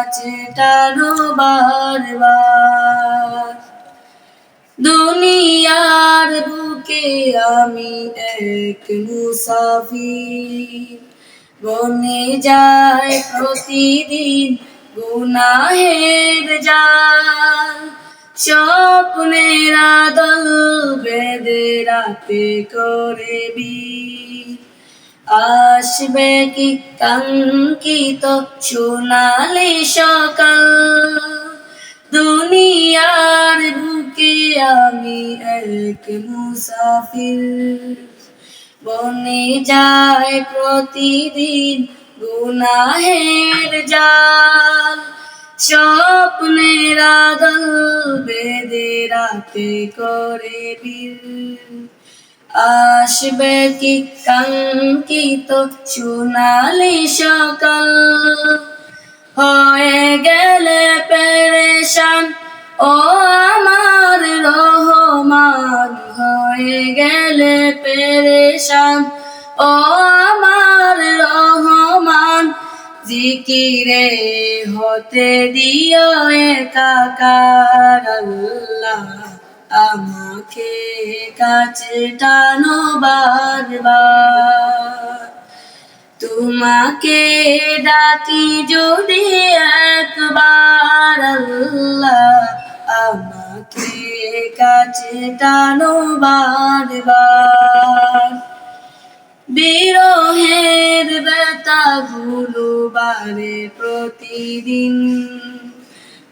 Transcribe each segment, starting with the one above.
কাছে টানো বারবার। দুনিয়ার বুকে আমি এক মুসাফির। বনে যায় প্রতিদিন গুনাহের জাল। স্বপ্নের আদল বেদে রাতে করে বীর। আসবে কি কাঙ্কিত সোনালি সকাল। দুনিয়ার বুকে আমি এক মুসাফির। বনে যায় প্রতিদিন গুনাহের জাল। স্বপ্নের আদল বেদে রাতে করে বীর। আসবে কি কাঙ্কিত সোনালি সকাল। হয়ে গেলে পেরেশান, ও আমার রহমান। হয়ে গেলে পেরেশান, ও আমার রহমান। জিকিরে হতে দিও একাকার আল্লাহ। আমাকে কাছে টানো বারবার। তোমাকে ডাকি যদি একবার আল্লাহ আমাকে কাছে টানো বারবার। বিরহের ব্যথাগুলো বারে প্রতিদিন।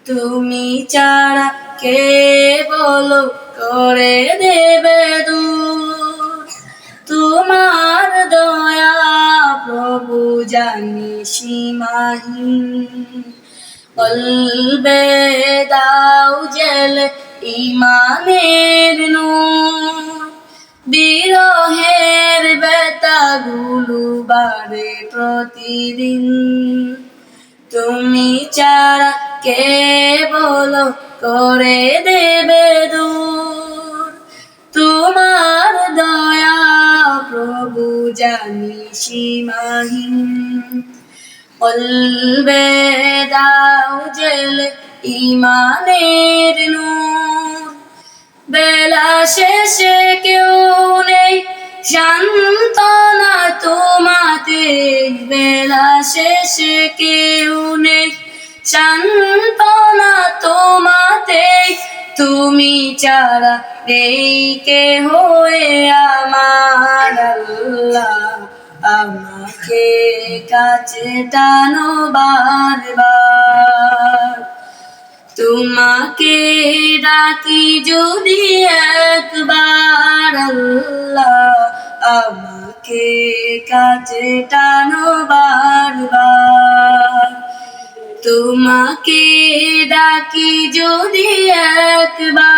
তুমি ছাড়া কে বলো করে দেবে তোমার দয়া প্রভু জানি সীমাহীন। বলবে, দাও জেল ইমানের নূর। বিরহের বেতাগুলো বাড়ে প্রতিদিন। তুমি ছাড়া কে বলো করে দেবে দূর। তোমার দয়া প্রভু জানি সীমাহীন। বলবে দাও জেল ইমানের নূর। বেলা শেষে কেউ নেই শান্তনা তোমাতে বেলা শেষে কেউ নেই শান্তনা তুমি চারা নেই কে হয়ে আমার আল্লাহ। আমাকে কাছে টানো বারবার। তোমাকে ডাকি যদি একবার আল্লাহ। আমাকে কাছে টানো বারবার। তোমাকে ডাকি যদি একবার